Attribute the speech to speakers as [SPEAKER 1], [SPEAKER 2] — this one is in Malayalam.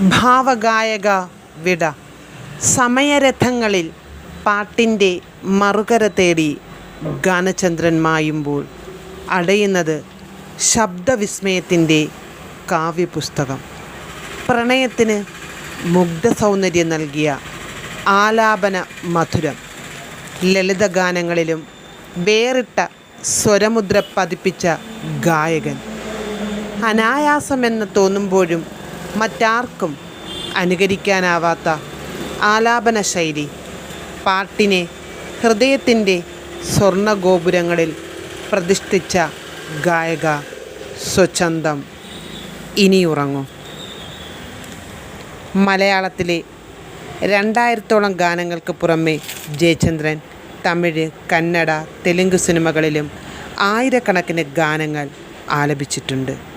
[SPEAKER 1] ഭാവഗായക വിട. സമയരഥങ്ങളിൽ പാട്ടിന്റെ മറുകര തേടി ഗാനചന്ദ്രൻ മായുമ്പോൾ അടയുന്നത് ശബ്ദവിസ്മയത്തിന്റെ കാവ്യപുസ്തകം. പ്രണയത്തിന് മുഗ്ധസൗന്ദര്യം നൽകിയ ആലാപന മധുരം. ലളിതഗാനങ്ങളിലും വേറിട്ട സ്വരമുദ്ര പതിപ്പിച്ച ഗായകൻ. അനായാസമെന്ന് തോന്നുമ്പോഴും മറ്റാർക്കും അനുകരിക്കാനാവാത്ത ആലാപന ശൈലി പാട്ടിനെ ഹൃദയത്തിന്റെ സ്വർണഗോപുരങ്ങളിൽ പ്രതിഷ്ഠിച്ച ഗായക സ്വച്ഛന്തം ഇനിയുറങ്ങും. മലയാളത്തിലെ രണ്ടായിരത്തോളം ഗാനങ്ങൾക്ക് പുറമെ ജയചന്ദ്രൻ തമിഴ് കന്നഡ തെലുങ്ക് സിനിമകളിലും ആയിരക്കണക്കിന് ഗാനങ്ങൾ ആലപിച്ചിട്ടുണ്ട്.